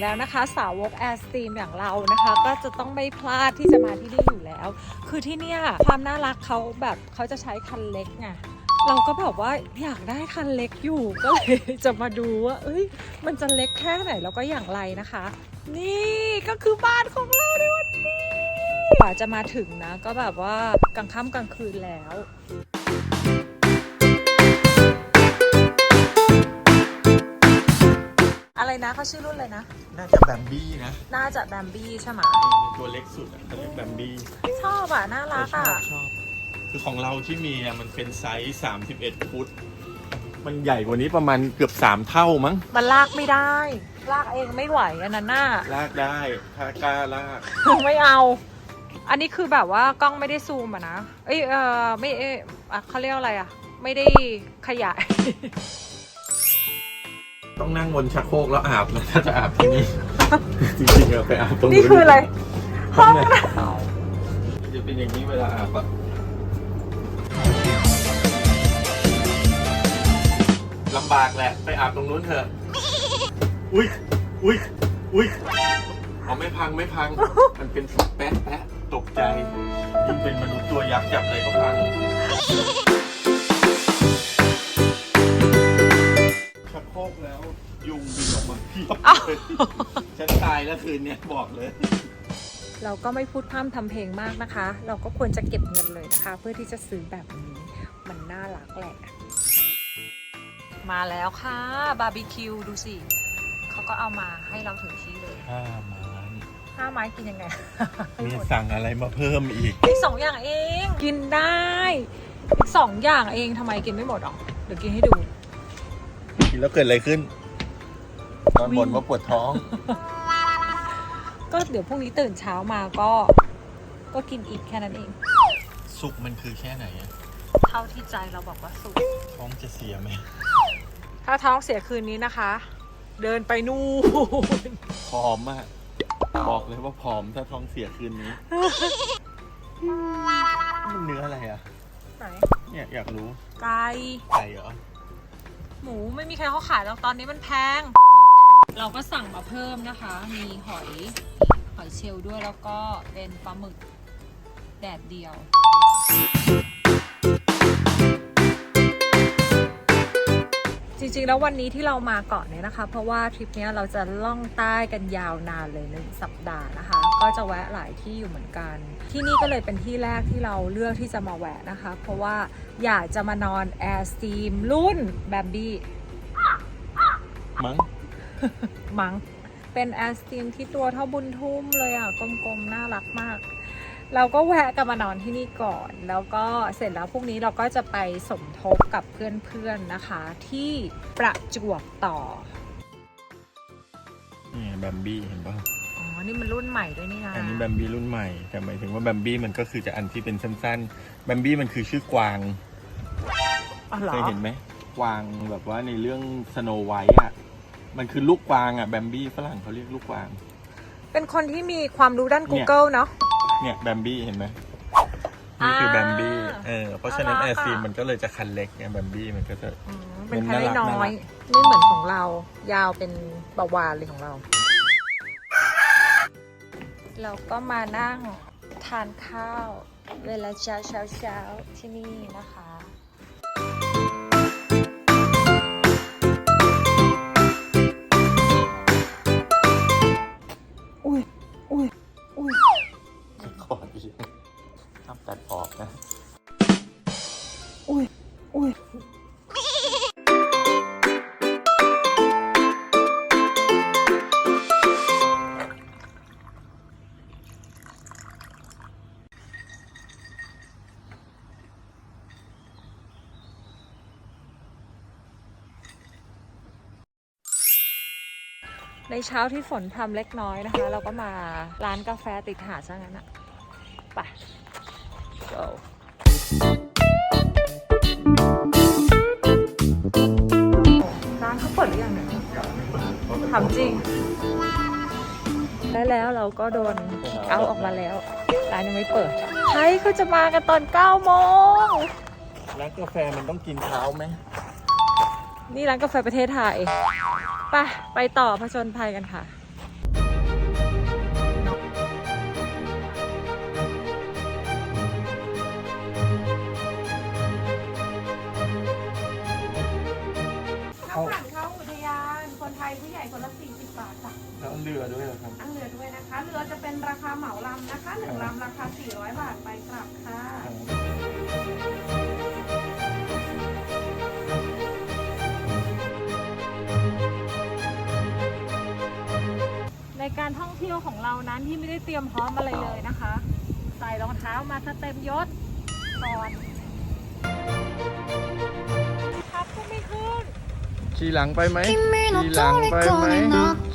แล้วนะคะ สาวกแอร์สตรีมอย่างเรานะคะ ก็จะต้องไม่พลาดที่จะมาที่นี่อยู่แล้ว คือที่เนี่ยความน่ารักเขาแบบเขาจะใช้คันเล็กไงเราก็แบบว่าอยากได้คันเล็กอยู่ก็เลยจะมาดูว่าเอ้ยมันจะเล็กแค่ไหนแล้วก็อย่างไรนะคะ นี่ก็คือบ้านของเราในวันนี้กว่าจะมาถึงนะ ก็แบบว่ากลางค่ำกลางคืนแล้ว นะเขาชื่อรุ่นเลยนะ น่าจะแบมบี้นะน่าจะแบมบี้ใช่ไหมตัวเล็กสุดอะเขาเรียกแบมบี้ชอบอะน่ารักชออะบชอบ คือของเราที่มีอะมันเป็นไซส์31ฟุต มันใหญ่กว่านี้ประมาณเกือบ 3 เท่ามั้ง มันลากไม่ได้ ลากเองไม่ไหวอันนั้นน่ะ ลากได้ ถ้ากล้าลาก ไม่เอา อันนี้คือแบบว่ากล้องไม่ได้ซูมอะนะ เอ้ยเออไม่เอยอะเขาเรียกอะไรอะไม่ได้ขยาย ต้องนั่งบนชักโครกแล้วอาบนะถ้าจะอาบที่นี่ จริงๆอะไปอาบตรงนี่คืออะไร ห้องน้ำจะเป็นอย่างนี้เวลาอาบอะลำบากแหละ ไปอาบตรงนู้นเถอะ อุ้ยอุ้ยอุ้ยเอาไม่พังไม่พัง มันเป็นสุกแป๊ะแป๊ะตกใจ ยิ่งเป็นมนุษย์ตัวยักษ์จับอะไรก็พัง ยุงบินออกมาเพียบอ้าวเลยฉันตายแล้วคืนเนี้ยบอกเลย เราก็ไม่พูดพร่ำทำเพลงมากนะคะ เราก็ควรจะเก็บเงินเลยนะคะ เพื่อที่จะซื้อแบบนี้ มันน่ารักแหละ มาแล้วค่ะ บาร์บีคิวดูสิเขาก็เอามาให้เราถึงที่เลยห้าไม้ห้าไม้กินยังไงให้มีหมดสั่งอะไรมาเพิ่มอีก อีกสองอย่างเอง กินได้อีกสองอย่างเองทำไมกินไม่หมดหรอเดี๋ยวกินให้ดู กินแล้วเกิดอะไรขึ้น นอนบ่นว่าปวดท้อง ก็เดี๋ยวพรุ่งนี้ตื่นเช้ามาก็ ก็กินอีกแค่นั้นเอง สุกมันคือแค่ไหนอะเท่าที่ใจเราบอกว่าสุก ท้องจะเสียไหมถ้าท้องเสียคืนนี้นะคะ เดินไปนู่น ผอมอะบอกเลยว่าผอมถ้าท้องเสียคืนนี้ มันเนื้ออะไรอะไหน เนี่ยอยากรู้ไก่ ไก่เหรอ หมูไม่มีใครเขาขายแล้วตอนนี้มันแพง เราก็สั่งมาเพิ่มนะคะ มีหอยหอยเชลล์ด้วยแล้วก็เป็นปลาหมึกแดดเดียว จริงๆ แล้ววันนี้ที่เรามาเกาะเนี่ยนะคะ เพราะว่าทริปนี้เราจะล่องใต้กันยาวนานเลยหนึ่งสัปดาห์นะคะ ก็จะแวะหลายที่อยู่เหมือนกัน ที่นี่ก็เลยเป็นที่แรกที่เราเลือกที่จะมาแวะนะคะ เพราะว่าอยากจะมานอนแอร์สตีมรุ่นแบมบี้มั้ง มัง้งเป็นแอร์สตรีมที่ตัวเท่าบุญทุ่มเลยอะ กลมๆ น่ารักมาก เราก็แวะกันมานอนที่นี่ก่อน แล้วก็เสร็จแล้วพรุ่งนี้เราก็จะไปสมทบกับเพื่อนๆนะคะ ที่ประจวบต่อนี่แบมบี้เห็นป่ะอ๋อ นี่มันรุ่นใหม่ด้วยนี่นะอันนี้แบมบี้รุ่นใหม่ แต่หมายถึงว่าแบมบี้มันก็คือจะอันที่เป็นสั้นๆแบมบี้มันคือชื่อกวางอ๋อเหรอเคยเห็นไหมกวางแบบว่าในเรื่องสโนไวท์อะ มันคือลูกกวางอะแบมบี้ฝรั่งเขาเรียกลูกกวาง เป็นคนที่มีความรู้ด้าน Google เนาะ เนี่ยแบมบี้เห็นไหมนี่คือแบมบี้อ่าเออเพราะฉะนั้นน่าแอรักร์ซีอะมันก็เลยจะคันเล็กไงแบมบี้มันก็จะ อืมเป็นมันแค่น่ารักน้อยน่ารักไม่เหมือนของเรา ยาวเป็นบาวานเลยของเรา เราก็มานั่งทานข้าว เวลาเช้าเช้าเช้าที่นี่นะคะ เช้าที่ฝนพรำเล็กน้อยนะคะ เราก็มาร้านกาแฟติดหาดซะงั้นอะไป go ร้านเขาเปิดหรือยังเนี่ยถามจริง และแล้วเราก็โดนเอาออกมาแล้ว ร้านยังไม่เปิดใครเขาจะมากันตอน9โมงร้านกาแฟมันต้องกินเช้าไหม นี่ร้านกาแฟประเทศไทยไปไปต่อผชนภัยกันค่ะเขาผ่นเขาอุทยาน คนไทยผู้ใหญ่คนละ 40 บาทค่ะแล้วเรือด้วยเหรอครับ อังเรือด้วยนะคะ เรือจะเป็นราคาเหมาลำนะคะหนึ่งลำราคา 400 บาทไปกลับค่ะ การท่องเที่ยวของเรานั้นที่ไม่ได้เตรียมพร้อมอะไรเลยนะคะ ใส่รองเท้ามาสเต็มยศก่อนครับก็ไม่ขึ้นขี่หลังไปไหมขี่หลังไปไหม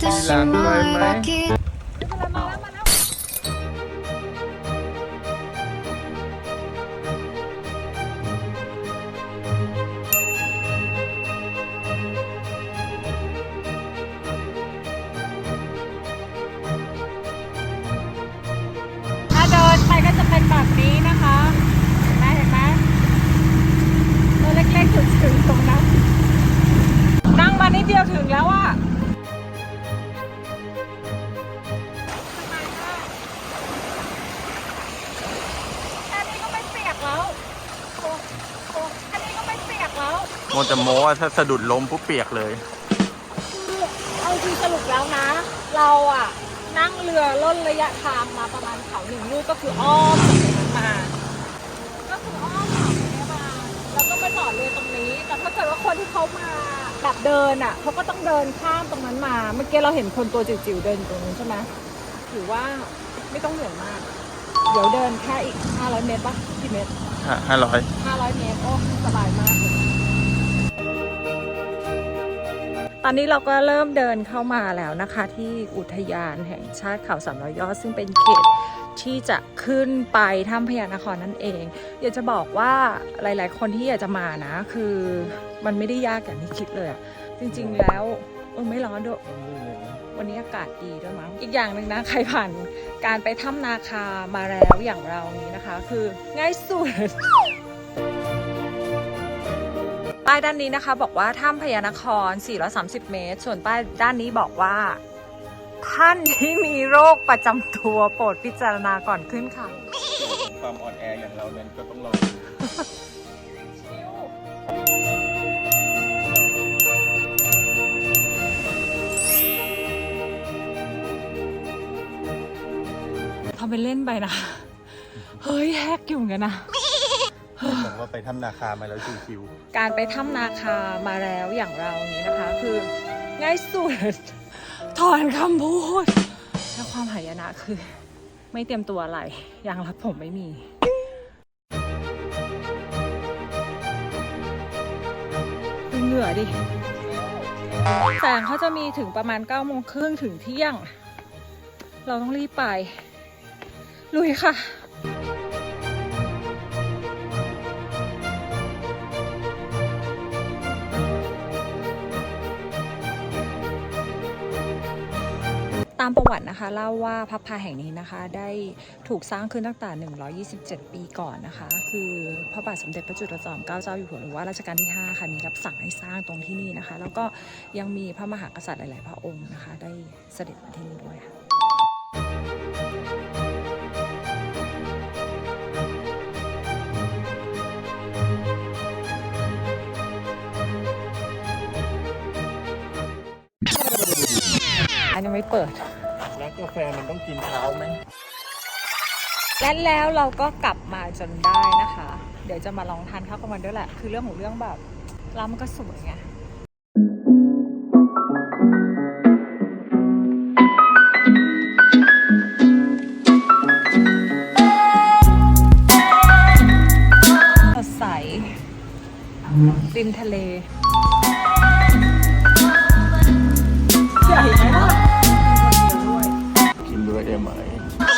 ขี่หลังไปไหม โมจะโม้ว่าถ้าสะดุดล้มปุ๊บเปียกเลยคือเอาจริงสรุปแล้วนะ เราอะนั่งเรือล่นระยะทางมาประมาณเขาหนึ่งลูกก็คืออ้อมจากตรงนั้นมา ก็คืออ้อมเขาตรงนี้มาแล้วก็มาจอดเรือตรงนี้ แต่ถ้าเกิดว่าคนที่เขามาแบบเดินอะเขาก็ต้องเดินข้ามตรงนั้นมา เมื่อกี้เราเห็นคนตัวจิ๋วๆเดินอยู่ตรงนู้นใช่ไหมถือว่าไม่ต้องเหนื่อยมาก เดี๋ยวเดินแค่อีก 500 เมตรปะกี่เมตร ห้าร้อย 500 เมตร โอ้ สบายมากเลย ตอนนี้เราก็เริ่มเดินเข้ามาแล้วนะคะ ที่อุทยานแห่งชาติเขาสามร้อยยอดซึ่งเป็นเขตที่จะขึ้นไปถ้ำพญานครนั่นเอง อยากจะบอกว่าหลาย ๆ คนที่อยากจะมานะ คือมันไม่ได้ยากอย่างที่คิดเลยอะจริง ๆ แล้วเออไม่ร้อนด้วยวันนี้อากาศดีด้วยมั้งอีกอย่างหนึ่งนะใครผ่านการไปถ้ำนาคามาแล้วอย่างเรานี้นะคะ คือง่ายสุด ป้ายด้านนี้นะคะ บอกว่าถ้ำพญานคร 430 เมตร ส่วนป้ายด้านนี้บอกว่า ท่านที่มีโรคประจำตัวโปรดพิจารณาก่อนขึ้นค่ะ ความอ่อนแออย่างเรานั้นก็ต้องลองทำเป็นเล่นไปนะ เฮ้ย แฮกอยู่เหมือนกันนะ ว่าไปทำนาคามาแล้วชิวการไปถ้ำนาคามาแล้วอย่างเรานี้นะคะ คือง่ายสุด ถอนคำพูด และความหายนะคือ ไม่เตรียมตัวอะไรยางรัดผมไม่มีดูเหงื่อดิแสงเขาจะมีถึงประมาณ9ก้าโมงครึ่งถึงเที่ยง เราต้องรีบไป ลุยค่ะามประวัตินะคะเล่าว่าพระพาแห่งนี้นะคะ ได้ถูกสร้างขึ้นตั้งแต่ 127 ปีก่อนนะคะ คือพระบาทสมเด็จพระจุลจอมเกล้าเจ้าอยู่หัวหรือว่ารัชกาลที่ 5 ค่ะมีรับสั่งให้สร้างตรงที่นี่นะคะ แล้วก็ยังมีพระมหากษัตริย์หลาย ๆ พระองค์นะคะ ได้เสด็จมาที่นี่ด้วยค่ะอันยังไม่เปิด กาแฟมันต้องกินเช้าไหมและแล้วเราก็กลับมาจนได้นะคะ เดี๋ยวจะมาลองทานข้าวกลางวันด้วยแหละ คือเรื่องของเรื่องแบบร้านมันก็สวยไงสดใสริมทะเล world.